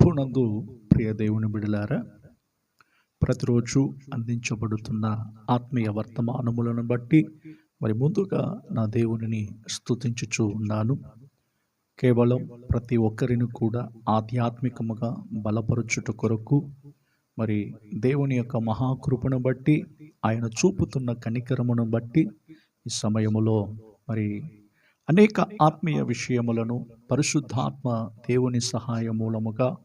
ప్రభునందు ప్రియ దేవుని బిడలారా ప్రతిరోజు అందించబడుతున్న ఆత్మీయ వర్తమానములను బట్టి మరి ముందుగా నా దేవునిని స్తుతించుచూ ఉన్నాను. కేవలం ప్రతి ఒక్కరిని కూడా ఆధ్యాత్మికముగా బలపరచుట కొరకు మరి దేవుని యొక్క మహాకృపను బట్టి ఆయన చూపుతున్న కనికరమును బట్టి ఈ సమయములో మరి అనేక ఆత్మీయ విషయములను పరిశుద్ధాత్మ దేవుని సహాయ మూలముగా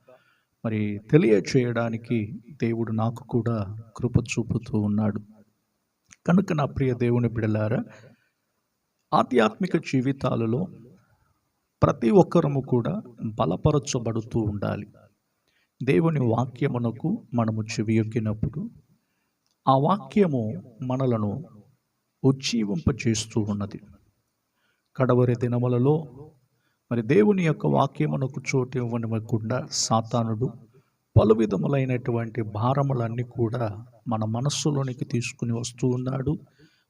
మరి తెలియచేయడానికి దేవుడు నాకు కూడా కృప చూపుతూ ఉన్నాడు. కనుక నా ప్రియ దేవుని బిడలారా ఆధ్యాత్మిక జీవితాలలో ప్రతి ఒక్కరము కూడా బలపరచబడుతూ ఉండాలి. దేవుని వాక్యమునకు మనము చెవియొక్కినప్పుడు ఆ వాక్యము మనలను ఉజ్జీవింపచేస్తూ ఉన్నది. కడవరి దినములలో మరి దేవుని యొక్క వాక్యమునకు చోటు ఇవ్వనివ్వకుండా సాతానుడు పలు విధములైనటువంటి భారములన్నీ కూడా మన మనస్సులోనికి తీసుకుని వస్తూ ఉన్నాడు.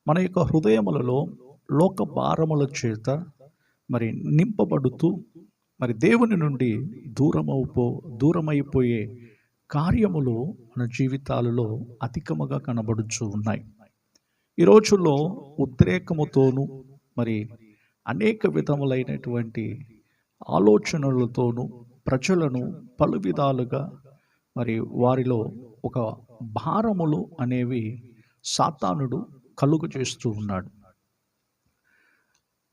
మన యొక్క హృదయములలో లోక భారముల చేత మరి నింపబడుతూ మరి దేవుని నుండి దూరమైపో దూరమైపోయే కార్యములు మన జీవితాలలో అధికముగా కనబడుచూ ఉన్నాయి. ఈ రోజుల్లో ఉద్రేకముతోనూ మరి అనేక విధములైనటువంటి ఆలోచనలతోనూ ప్రజలను పలు విధాలుగా మరి వారిలో ఒక భారములు అనేవి సాతానుడు కలుగు చేస్తూ ఉన్నాడు.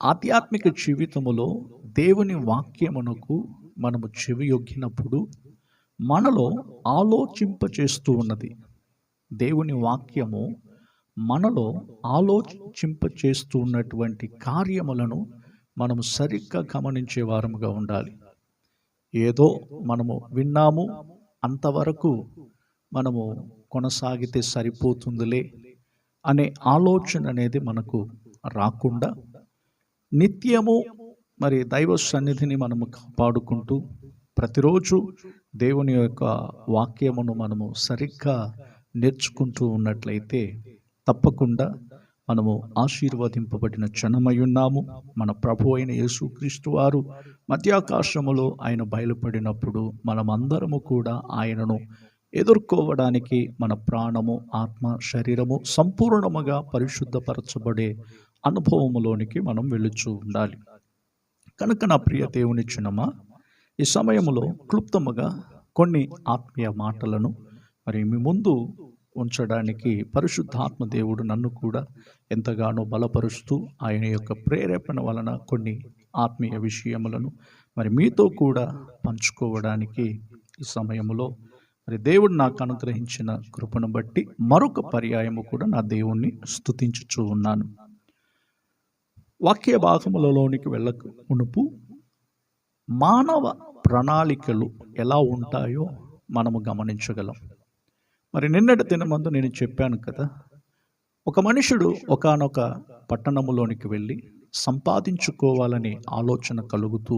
ఆధ్యాత్మిక జీవితములో దేవుని వాక్యమునకు మనము చెవియొగ్గినప్పుడు మనలో ఆలోచింప చేస్తూ ఉన్నది. దేవుని వాక్యము మనలో ఆలోచింప చేస్తూ ఉన్నటువంటి కార్యములను మనము సరిగ్గా గమనించే వారముగా ఉండాలి. ఏదో మనము విన్నాము అంతవరకు మనము కొనసాగితే సరిపోతుందిలే అనే ఆలోచన అనేది మనకు రాకుండా నిత్యము మరి దైవ సన్నిధిని మనము కాపాడుకుంటూ ప్రతిరోజు దేవుని యొక్క వాక్యమును మనము సరిగ్గా నేర్చుకుంటూ ఉన్నట్లయితే తప్పకుండా మనము ఆశీర్వదింపబడిన క్షణమై ఉన్నాము మన ప్రభు అయిన యేసుక్రీస్తు వారు మధ్యాకాశములో ఆయన బయలుపడినప్పుడు మనమందరము కూడా ఆయనను ఎదుర్కోవడానికి మన ప్రాణము ఆత్మ శరీరము సంపూర్ణముగా పరిశుద్ధపరచబడే అనుభవములోనికి మనం వెళుచూ ఉండాలి. కనుక నా ప్రియ దేవుని చిన్నమా ఈ సమయంలో క్లుప్తముగా కొన్ని ఆత్మీయ మాటలను మరి మీ ముందు ఉంచడానికి పరిశుద్ధాత్మ దేవుడు నన్ను కూడా ఎంతగానో బలపరుస్తూ ఆయన యొక్క ప్రేరేపణ వలన కొన్ని ఆత్మీయ విషయములను మరి మీతో కూడా పంచుకోవడానికి ఈ సమయంలో మరి దేవుడు నాకు అనుగ్రహించిన కృపను బట్టి మరొక పర్యాయము కూడా నా దేవుణ్ణి స్తుతించుచూ ఉన్నాను. వాక్య భాగములలోనికి వెళ్ళక మునుపు మానవ ప్రణాళికలు ఎలా ఉంటాయో మనము గమనించగలం. మరి నిన్నటి దినమందు నేను చెప్పాను కదా ఒక మనుషుడు ఒకనొక పట్టణములోనికి వెళ్ళి సంపాదించుకోవాలని ఆలోచన కలుగుతూ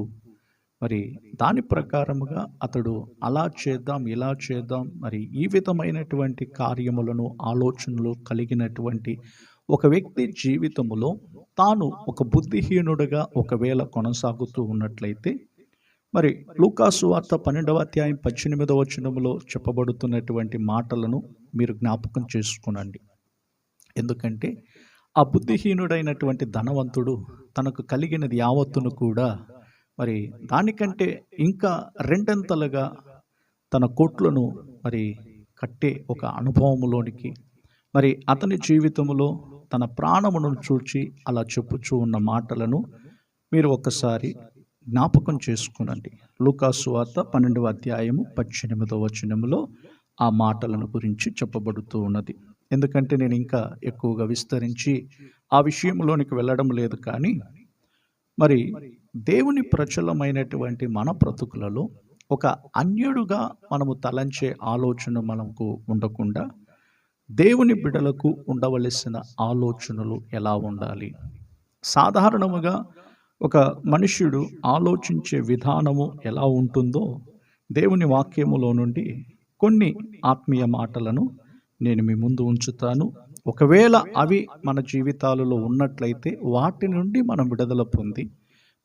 మరి దాని ప్రకారముగా అతడు అలా చేద్దాం ఇలా చేద్దాం మరి ఈ విధమైనటువంటి కార్యములను ఆలోచనలు కలిగినటువంటి ఒక వ్యక్తి జీవితములో తాను ఒక బుద్ధిహీనుడుగా ఒకవేళ కొనసాగుతూ ఉన్నట్లయితే మరి లూకాసు వార్త పన్నెండవ అధ్యాయం పద్దెనిమిదవ వచనములో చెప్పబడుతున్నటువంటి మాటలను మీరు జ్ఞాపకం చేసుకునండి. ఎందుకంటే ఆ బుద్ధిహీనుడైనటువంటి ధనవంతుడు తనకు కలిగినది యావత్తును కూడా మరి దానికంటే ఇంకా రెండంతలుగా తన కోట్లను మరి కట్టే ఒక అనుభవములోనికి మరి అతని జీవితంలో తన ప్రాణమును చూచి అలా చెప్పుచూ ఉన్న మాటలను మీరు ఒకసారి జ్ఞాపకం చేసుకునండి. లూకాసు వార్త పన్నెండవ అధ్యాయము పద్దెనిమిదవ వచనములో ఆ మాటలను గురించి చెప్పబడుతూ ఉన్నది. ఎందుకంటే నేను ఇంకా ఎక్కువగా విస్తరించి ఆ విషయంలోనికి వెళ్ళడం లేదు కానీ మరి దేవుని ప్రచలమైనటువంటి మన బ్రతుకులలో ఒక అన్యుడుగా మనము తలంచే ఆలోచన మనకు ఉండకుండా దేవుని బిడలకు ఉండవలసిన ఆలోచనలు ఎలా ఉండాలి? సాధారణముగా ఒక మనుష్యుడు ఆలోచించే విధానము ఎలా ఉంటుందో దేవుని వాక్యములో నుండి కొన్ని ఆత్మీయ మాటలను నేను మీ ముందు ఉంచుతాను. ఒకవేళ అవి మన జీవితాలలో ఉన్నట్లయితే వాటి నుండి మనం విడుదల పొంది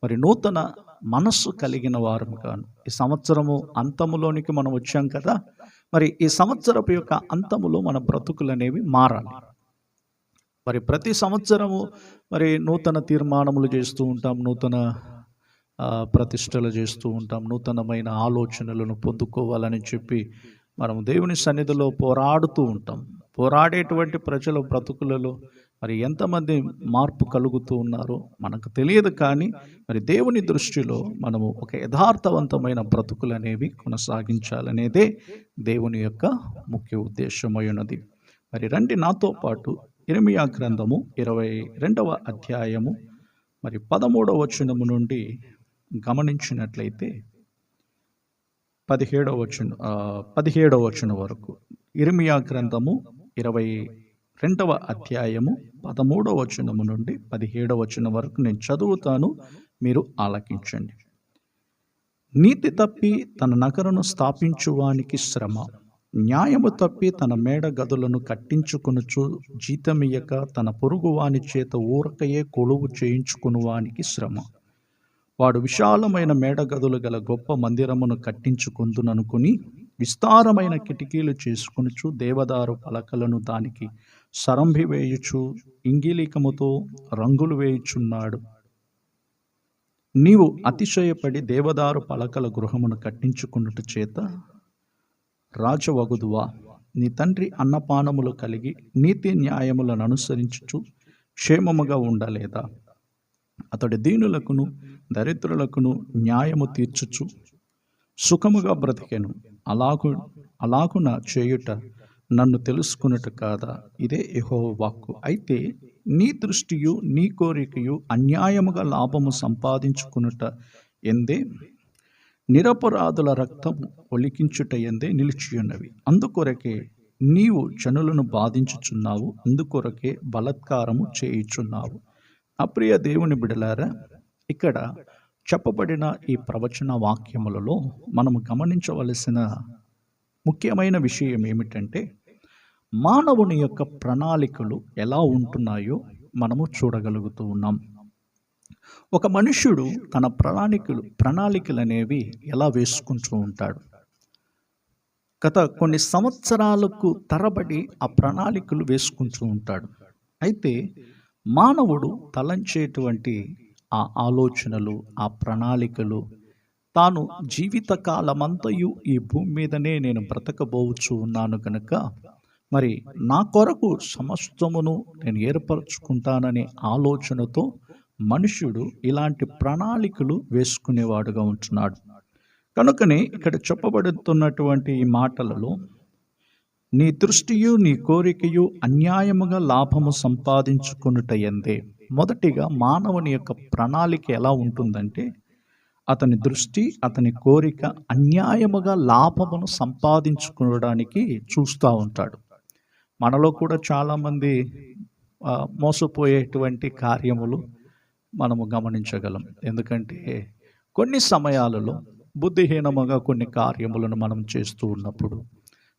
మరి నూతన మనస్సు కలిగిన వారము కాను. ఈ సంవత్సరము అంతములోనికి మనం వచ్చాం కదా మరి ఈ సంవత్సరపు యొక్క అంతములో మన బ్రతుకులు అనేవి మారాలి. మరి ప్రతి సంవత్సరము మరి నూతన తీర్మానములు చేస్తూ ఉంటాం నూతన ప్రతిష్టలు చేస్తూ ఉంటాం నూతనమైన ఆలోచనలను పొందుకోవాలని చెప్పి మనం దేవుని సన్నిధిలో పోరాడుతూ ఉంటాం. పోరాడేటువంటి ప్రజల బ్రతుకులలో మరి ఎంతమంది మార్పు కలుగుతూ ఉన్నారో మనకు తెలియదు కానీ మరి దేవుని దృష్టిలో మనము ఒక యథార్థవంతమైన బ్రతుకులు అనేవి కొనసాగించాలనేదే దేవుని యొక్క ముఖ్య ఉద్దేశమై ఉన్నది. మరి రండి నాతో పాటు ఇరమియా గ్రంథము ఇరవై రెండవ అధ్యాయము మరి పదమూడవ వచనము నుండి గమనించినట్లయితే పదిహేడవ వచన పదిహేడవ వచనం వరకు ఇర్మియా గ్రంథము ఇరవై రెండవ అధ్యాయము పదమూడవ వచనము నుండి పదిహేడవ వచనం వరకు నేను చదువుతాను మీరు ఆలకించండి. నీతి తప్పి తన నగరను స్థాపించువానికి శ్రమ. న్యాయము తప్పి తన మేడ గదులను కట్టించుకొనుచు జీతమియ్యక తన పొరుగువాని చేత ఊరకయే కొలువు చేయించుకునువానికి శ్రమ. వాడు విశాలమైన మేడగదులు గల గొప్ప మందిరమును కట్టించుకుందుననుకుని విస్తారమైన కిటికీలు చేసుకునుచు దేవదారు పలకలను దానికి సరంభి వేయుచు ఇంగిలికముతో రంగులు వేయుచున్నాడు. నీవు అతిశయపడి దేవదారు పలకల గృహమును కట్టించుకున్నట్టు చేత రాజవగుదువా నీ తండ్రి అన్నపానములు కలిగి నీతి న్యాయములను అనుసరించుచు క్షేమముగా ఉండలేదా? అతడి దీనులకును దరిద్రులకును న్యాయము తీర్చుచు సుఖముగా బ్రతికెను. అలాగు అలాగున చేయుట నన్ను తెలుసుకున్నట కాదా? ఇదే యహో వాక్కు. అయితే నీ దృష్టియు నీ కోరికయు అన్యాయముగా లాభము సంపాదించుకునుట ఎందే? నిరపరాధుల రక్తము ఒలికించుటయందే నిలిచియున్నవి. అందుకొరకే నీవు జనులను బాధించుచున్నావు అందుకొరకే బలత్కారము చేయుచున్నావు. అప్రియ దేవుని బిడలారా ఇక్కడ చెప్పబడిన ఈ ప్రవచన వాక్యములలో మనము గమనించవలసిన ముఖ్యమైన విషయం ఏమిటంటే మానవుని యొక్క ప్రణాళికలు ఎలా ఉంటున్నాయో మనము చూడగలుగుతూ ఉన్నాం. ఒక మనుష్యుడు తన ప్రణాళికలు ప్రణాళికలు అనేవి ఎలా వేసుకుంటూ ఉంటాడు? గత కొన్ని సంవత్సరాలకు తరబడి ఆ ప్రణాళికలు వేసుకుంటూ ఉంటాడు. అయితే మానవుడు తలంచేటువంటి ఆ ఆలోచనలు ఆ ప్రణాళికలు తాను జీవితకాలమంతయు ఈ భూమి మీదనే నేను బ్రతకబోవచ్చు ఉన్నాను కనుక మరి నా కొరకు సమస్తమును నేను ఏర్పరచుకుంటాననే ఆలోచనతో మనుష్యుడు ఇలాంటి ప్రణాళికలు వేసుకునేవాడుగా ఉంటున్నాడు. కనుకనే ఇక్కడ చెప్పబడుతున్నటువంటి ఈ మాటలలో నీ దృష్టియు నీ కోరికయు అన్యాయముగా లాభము సంపాదించుకునుట ఎందే మొదటిగా మానవుని యొక్క ప్రణాళిక ఎలా ఉంటుందంటే అతని దృష్టి అతని కోరిక అన్యాయముగా లాభమును సంపాదించుకోవడానికి చూస్తూ ఉంటాడు. మనలో కూడా చాలామంది మోసపోయేటువంటి కార్యములు మనము గమనించగలం. ఎందుకంటే కొన్ని సమయాలలో బుద్ధిహీనముగా కొన్ని కార్యములను మనం చేస్తూ ఉన్నప్పుడు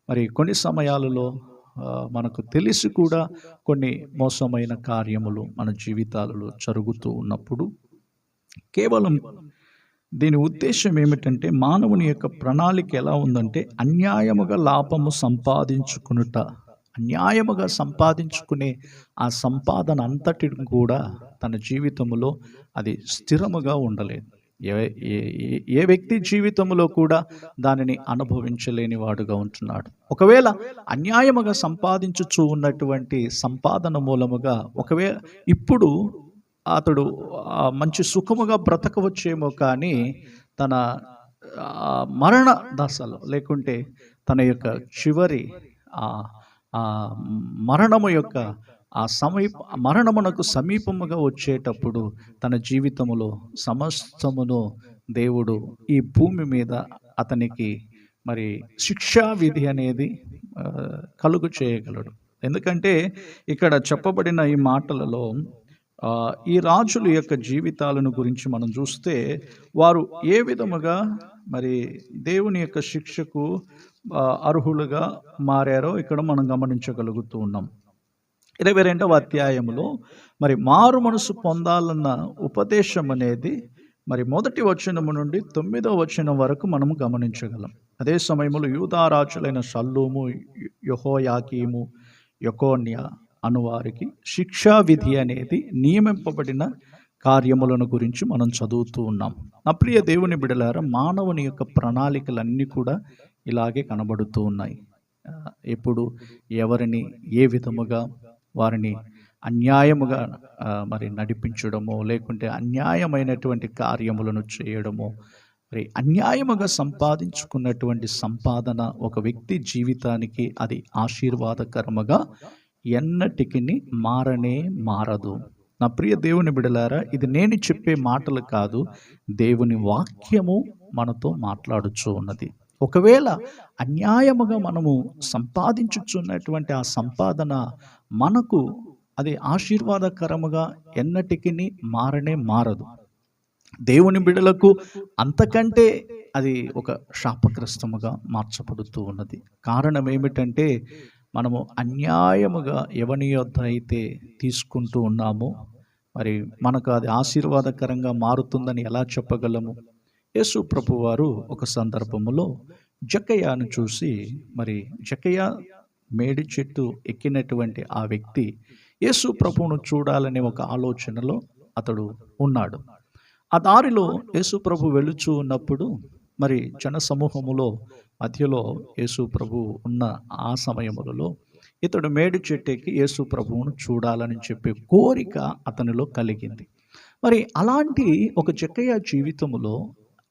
మరి కొన్ని సమయాలలో మనకు తెలిసి కూడా కొన్ని మోసమైన కార్యములు మన జీవితాలలో జరుగుతూ ఉన్నప్పుడు కేవలం దీని ఉద్దేశం ఏమిటంటే మానవుని యొక్క ప్రణాళిక ఎలా ఉందంటే అన్యాయముగా లాభము సంపాదించుకునుట అన్యాయముగా సంపాదించుకునే ఆ సంపాదన అంతటిని కూడా తన జీవితంలో అది స్థిరముగా ఉండలేదు. ఏ ఏ- ఏ- వ్యక్తి జీవితంలో కూడా దానిని అనుభవించలేని వాడుగా ఉంటున్నాడు. ఒకవేళ అన్యాయముగా సంపాదించుచూ ఉన్నటువంటి సంపాదన మూలముగా ఒకవేళ ఇప్పుడు అతడు మంచి సుఖముగా బ్రతకవచ్చేమో కానీ తన మరణ దశలో లేకుంటే తన యొక్క చివరి ఆ మరణము యొక్క ఆ సమీప మరణమునకు సమీపముగా వచ్చేటప్పుడు తన జీవితములో సమస్తమును దేవుడు ఈ భూమి మీద అతనికి మరి శిక్షా విధి అనేది కలుగు చేయగలడు. ఎందుకంటే ఇక్కడ చెప్పబడిన ఈ మాటలలో ఈ రాజుల యొక్క జీవితాలను గురించి మనం చూస్తే వారు ఏ విధముగా మరి దేవుని యొక్క శిక్షకు అర్హులుగా మారారో ఇక్కడ మనం గమనించగలుగుతూ ఉన్నాం. ఇరవై రెండవ అధ్యాయంలో మరి మారు మనసు పొందాలన్న ఉపదేశం అనేది మరి మొదటి వచనము నుండి తొమ్మిదో వచనం వరకు మనము గమనించగలం. అదే సమయంలో యూదారాజులైన షల్లూము యహోయాకీము యకోన్య అనువారికి శిక్షా విధి అనేది నియమింపబడిన కార్యములను గురించి మనం చదువుతూ ఉన్నాం. నా ప్రియ దేవుని బిడలారా మానవుని యొక్క ప్రణాళికలన్నీ కూడా ఇలాగే కనబడుతూ ఉన్నాయి. ఎప్పుడు ఎవరిని ఏ విధముగా వారిని అన్యాయముగా మరి నడిపించడమో లేకుంటే అన్యాయమైనటువంటి కార్యములను చేయడమో మరి అన్యాయముగా సంపాదించుకున్నటువంటి సంపాదన ఒక వ్యక్తి జీవితానికి అది ఆశీర్వాదకరముగా ఎన్నటికి మారనే మారదు. నా ప్రియ దేవుని బిడలారా ఇది నేను చెప్పే మాటలు కాదు దేవుని వాక్యము మనతో మాట్లాడుచూ ఉన్నది. ఒకవేళ అన్యాయముగా మనము సంపాదించుచున్నటువంటి ఆ సంపాదన మనకు అది ఆశీర్వాదకరముగా ఎన్నటికి మారనే మారదు. దేవుని బిడలకు అంతకంటే అది ఒక శాపగ్రస్తముగా మార్చబడుతూ ఉన్నది. కారణం ఏమిటంటే మనము అన్యాయముగా ఎవని యొద్ద అయితే తీసుకుంటూ ఉన్నామో మరి మనకు అది ఆశీర్వాదకరంగా మారుతుందని ఎలా చెప్పగలము? యేసు ప్రభు వారు ఒక సందర్భములో జకయాను చూసి మరి జకయ మేడి చెట్టు ఎక్కినటువంటి ఆ వ్యక్తి యేసు ప్రభువును చూడాలనే ఒక ఆలోచనలో అతడు ఉన్నాడు. ఆ దారిలో యేసు ప్రభు వెళుచూ ఉన్నప్పుడు మరి జన సమూహములో మధ్యలో యేసు ప్రభు ఉన్న ఆ సమయములలో ఇతడు మేడి చెట్టెక్కి యేసు ప్రభువును చూడాలని చెప్పే కోరిక అతనిలో కలిగింది. మరి అలాంటి ఒక జక్కయ్య జీవితములో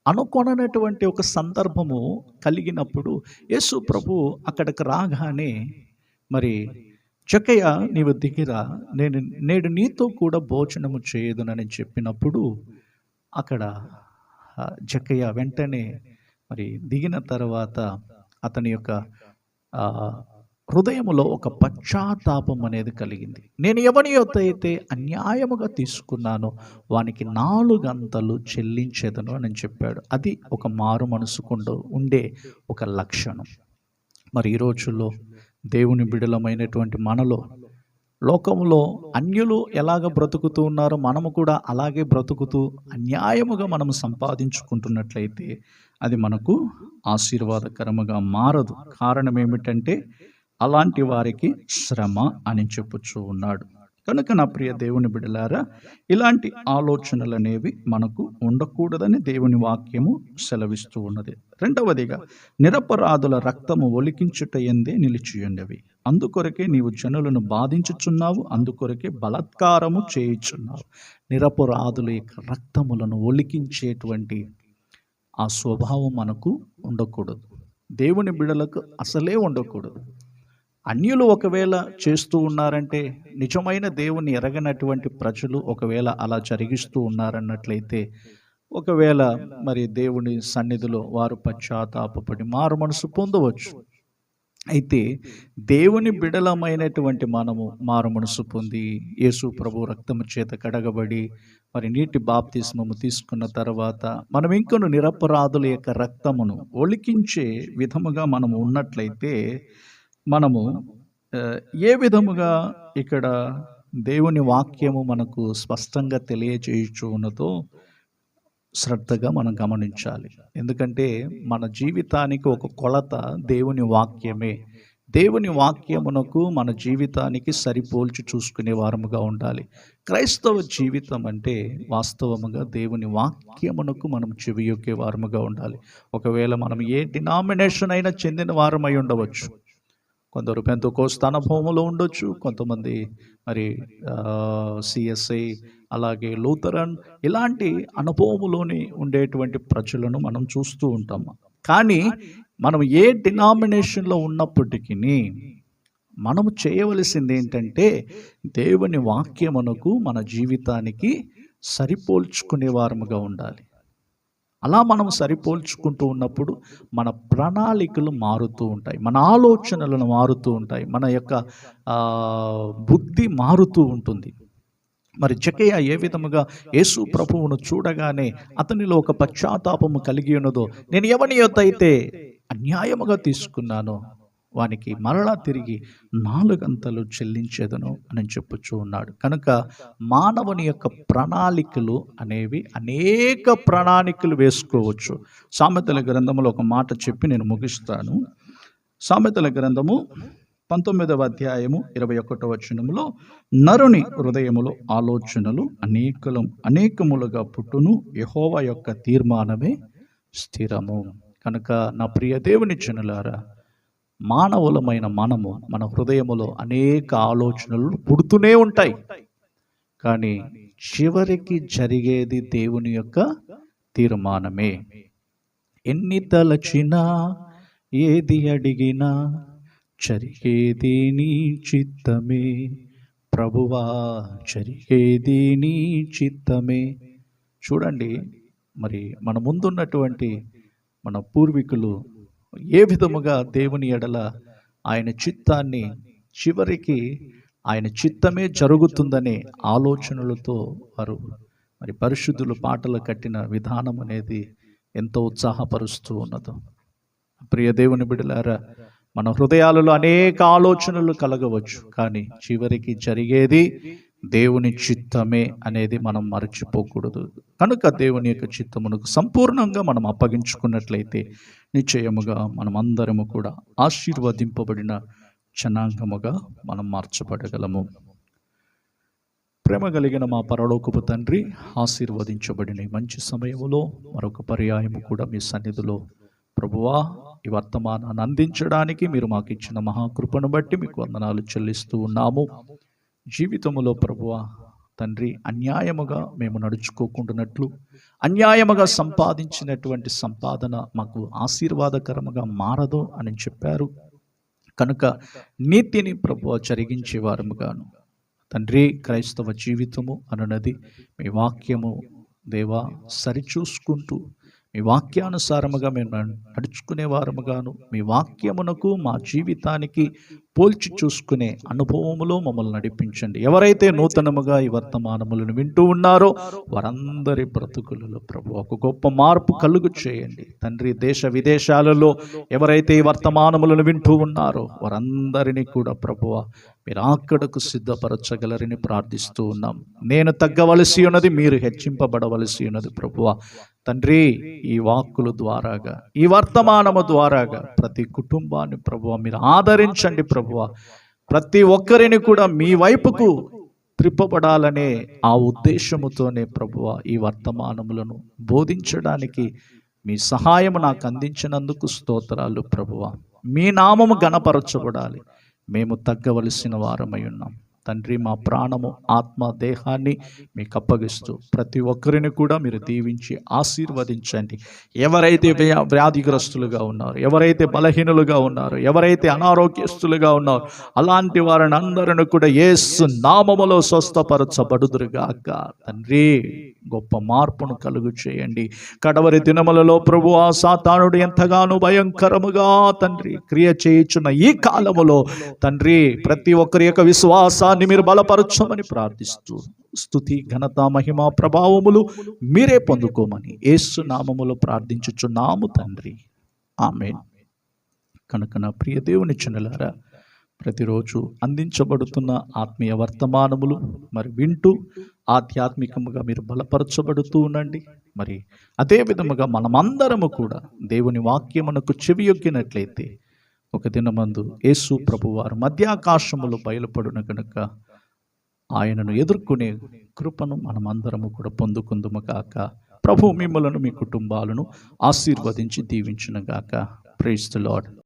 అనుకొననటువంటి ఒక సందర్భము కలిగినప్పుడు యేసు ప్రభు అక్కడికి రాగానే మరి చెక్కయ్య నీవు దిగిరా నేను నేడు నీతో కూడా భోజనము చేయదునని చెప్పినప్పుడు అక్కడ చెక్కయ్య జక్కయ్య వెంటనే మరి దిగిన తర్వాత అతని యొక్క హృదయంలో హృదయములో ఒక పశ్చాత్తాపం అనేది కలిగింది. నేను ఎవరి యొక్క అయితే అన్యాయముగా తీసుకున్నానో వానికి నాలుగంతలు చెల్లించేదను అని చెప్పాడు. అది ఒక మారు మనసుకుండా ఉండే ఒక లక్షణం. మరి ఈ రోజుల్లో దేవుని బిడలమైనటువంటి మనలో లోకంలో అన్యులు ఎలాగ బ్రతుకుతూ ఉన్నారో మనము కూడా అలాగే బ్రతుకుతూ అన్యాయముగా మనము సంపాదించుకుంటున్నట్లయితే అది మనకు ఆశీర్వాదకరముగా మారదు. కారణం ఏమిటంటే అలాంటి వారికి శ్రమ అని చెప్పుచూ ఉన్నాడు. కనుక నా ప్రియ దేవుని బిడలారా ఇలాంటి ఆలోచనలు అనేవి మనకు ఉండకూడదని దేవుని వాక్యము సెలవిస్తూ ఉన్నది. రెండవదిగా నిరపరాధుల రక్తము ఒలికించుట ఎందే నిలిచియుండవి. అందుకొరకే నీవు జనులను బాధించుచున్నావు అందుకొరకే బలాత్కారము చేయుచున్నావు. నిరపరాధుల యొక్క రక్తములను ఒలికించేటువంటి ఆ స్వభావం మనకు ఉండకూడదు. దేవుని బిడలకు అసలే ఉండకూడదు. అన్యులు ఒకవేళ చేస్తూ ఉన్నారంటే నిజమైన దేవుని ఎరగనటువంటి ప్రజలు ఒకవేళ అలా జరిగిస్తూ ఉన్నారన్నట్లయితే ఒకవేళ మరి దేవుని సన్నిధిలో వారు పశ్చాత్తాపడి మారు మనసు పొందవచ్చు. అయితే దేవుని బిడలమైనటువంటి మనము మారు మనసు పొంది యేసు ప్రభు రక్తము చేత కడగబడి మరి నీటి బాప్తిస్మము తీసుకున్న తర్వాత మనం ఇంకొను నిరపరాధుల యొక్క రక్తమును ఒలికించే విధముగా మనము ఉన్నట్లయితే మనము ఏ విధముగా ఇక్కడ దేవుని వాక్యము మనకు స్పష్టంగా తెలియచేయచ్చు ఉన్నదో శ్రద్ధగా మనం గమనించాలి. ఎందుకంటే మన జీవితానికి ఒక కొలత దేవుని వాక్యమే. దేవుని వాక్యమునకు మన జీవితానికి సరిపోల్చి చూసుకునే వారముగా ఉండాలి. క్రైస్తవ జీవితం అంటే వాస్తవముగా దేవుని వాక్యమునకు మనం చెవియొక్కే వారముగా ఉండాలి. ఒకవేళ మనం ఏ డినామినేషన్ అయినా చెందిన వారమై ఉండవచ్చు. కొందరు పెంతకోస్త అనుభవములో ఉండొచ్చు. కొంతమంది మరి సిఎస్ఐ అలాగే లూథరన్ ఇలాంటి అనుభవములోని ఉండేటువంటి ప్రజలను మనం చూస్తూ ఉంటాం. కానీ మనం ఏ డినామినేషన్లో ఉన్నప్పటికీ మనం చేయవలసింది ఏంటంటే దేవుని వాక్యమునకు మన జీవితానికి సరిపోల్చుకునే వారముగా ఉండాలి. అలా మనం సరిపోల్చుకుంటూ ఉన్నప్పుడు మన ప్రణాళికలు మారుతూ ఉంటాయి మన ఆలోచనలను మారుతూ ఉంటాయి మన యొక్క బుద్ధి మారుతూ ఉంటుంది. మరి జకయ్య ఏ విధముగా యేసు ప్రభువును చూడగానే అతనిలో ఒక పశ్చాత్తాపము కలిగి ఉన్నదో నేను ఎవని యొక్క అయితే అన్యాయముగా తీసుకున్నానో వానికి మరలా తిరిగి నాలుగంతలు చెల్లించేదను అని చెప్పుచూ ఉన్నాడు. కనుక మానవుని యొక్క ప్రణాళికలు అనేవి అనేక ప్రణాళికలు వేసుకోవచ్చు. సామెతల గ్రంథంలో ఒక మాట చెప్పి నేను ముగిస్తాను. సామెతల గ్రంథము పంతొమ్మిదవ అధ్యాయము ఇరవై ఒకటవ వచనములో నరుని హృదయములో ఆలోచనలు అనేకలం అనేకములుగా పుట్టును యహోవ యొక్క తీర్మానమే స్థిరము. కనుక నా ప్రియ దేవుని జనులారా మానవులమైన మనము మన హృదయములో అనేక ఆలోచనలు పుడుతూనే ఉంటాయి. కానీ చివరికి జరిగేది దేవుని యొక్క తీర్మానమే. ఎన్ని తలచినా ఏది అడిగినా జరిగేది నీ చిత్తమే. ప్రభువా జరిగేది నీ చిత్తమే. చూడండి మరి మన ముందున్నటువంటి మన పూర్వీకులు ఏ విధముగా దేవుని ఎడల ఆయన చిత్తాన్ని చివరికి ఆయన చిత్తమే జరుగుతుందనే ఆలోచనలతో వారు మరి పరిశుద్ధులు పాటలు కట్టిన విధానం అనేది ఎంతో ఉత్సాహపరుస్తూ ఉన్నదో. ప్రియ దేవుని బిడలారా మన హృదయాలలో అనేక ఆలోచనలు కలగవచ్చు కానీ చివరికి జరిగేది దేవుని చిత్తమే అనేది మనం మరచిపోకూడదు. కనుక దేవుని యొక్క చిత్తమునకు సంపూర్ణంగా మనం అప్పగించుకున్నట్లయితే నిశ్చయముగా మనం అందరము కూడా ఆశీర్వదింపబడిన జనాంగముగా మనం మార్చబడగలము. ప్రేమ కలిగిన మా పరలోకపు తండ్రి ఆశీర్వదించబడిన మంచి సమయములో మరొక పర్యాయము కూడా మీ సన్నిధిలో. ప్రభువా ఈ వర్తమానాన్ని అందించడానికి మీరు మాకు ఇచ్చిన మహాకృపను బట్టి మీకు వందనాలు చెల్లిస్తూ ఉన్నాము. జీవితములో ప్రభువా తండ్రి అన్యాయముగా మేము నడుచుకోకుండానట్లు అన్యాయముగా సంపాదించినటువంటి సంపాదన మాకు ఆశీర్వాదకరముగా మారదు అని చెప్పారు. కనుక నీతిని ప్రభు జరిగించే వారముగాను తండ్రి క్రైస్తవ జీవితము అనున్నది మీ వాక్యము దేవా సరిచూసుకుంటూ మీ వాక్యానుసారముగా మేము నడుచుకునే వారముగాను మీ వాక్యమునకు మా జీవితానికి పోల్చి చూసుకునే అనుభవములో మమ్మల్ని నడిపించండి. ఎవరైతే నూతనముగా ఈ వర్తమానములను వింటూ ఉన్నారో వారందరి బ్రతుకులలో ప్రభు ఒక గొప్ప మార్పు కలుగు చేయండి. తండ్రి దేశ విదేశాలలో ఎవరైతే ఈ వర్తమానములను వింటూ ఉన్నారో వారందరినీ కూడా ప్రభువ మీరు అక్కడకు సిద్ధపరచగలరని ప్రార్థిస్తూ ఉన్నాం. నేను తగ్గవలసి ఉన్నది మీరు హెచ్చింపబడవలసి ఉన్నది ప్రభువ తండ్రి ఈ వాక్కుల ద్వారాగా ఈ వర్తమానము ద్వారాగా ప్రతి కుటుంబాన్ని ప్రభువ మీరు ఆదరించండి ప్రభువ. ప్రతి ఒక్కరిని కూడా మీ వైపుకు త్రిప్పబడాలనే ఆ ఉద్దేశముతోనే ప్రభువ ఈ వర్తమానములను బోధించడానికి మీ సహాయం నాకు అందించినందుకు స్తోత్రాలు ప్రభువ. మీ నామము గణపరచబడాలి మేము తగ్గవలసిన వారమై ఉన్నాం. తండ్రి మా ప్రాణము ఆత్మ దేహాన్ని మీకు అప్పగిస్తూ ప్రతి ఒక్కరిని కూడా మీరు దీవించి ఆశీర్వదించండి. ఎవరైతే వ్యాధిగ్రస్తులుగా ఉన్నారు ఎవరైతే బలహీనులుగా ఉన్నారు ఎవరైతే అనారోగ్యస్తులుగా ఉన్నారు అలాంటి వారిని అందరిని కూడా ఏసు నామములో స్వస్థపరచబడుదురుగాక. తండ్రి. గొప్ప మార్పును కలుగు చేయండి కడవరి దినములలో ప్రభు ఆ సాతానుడు ఎంతగానో భయంకరముగా తండ్రి క్రియ చేయుచున్న ఈ కాలములో తండ్రి ప్రతి ఒక్కరి యొక్క విశ్వాసాన్ని మీరు బలపరచమని ప్రార్థిస్తూ స్థుతి ఘనత మహిమ ప్రభావములు మీరే పొందుకోమని ఏసు నామములో ప్రార్థించుచున్నాము తండ్రి. ఆమె కనుక నా ప్రియ దేవుని చిన్నలారా ప్రతిరోజు అందించబడుతున్న ఆత్మీయ వర్తమానములు మరి వింటూ ఆధ్యాత్మికముగా మీరు బలపరచబడుతూ ఉండండి. మరి అదే విధముగా మనమందరము కూడా దేవుని వాక్యమునకు చెవియొగ్గినట్లయితే ఒక దినమందు యేసు ప్రభువారు మధ్యాకాశములో బయలుపడిన కనుక ఆయనను ఎదుర్కొనే కృపను మనమందరము కూడా పొందుకుందుము కాక ప్రభు మిమ్మలను మీ కుటుంబాలను ఆశీర్వదించి దీవించును గాక. Praise the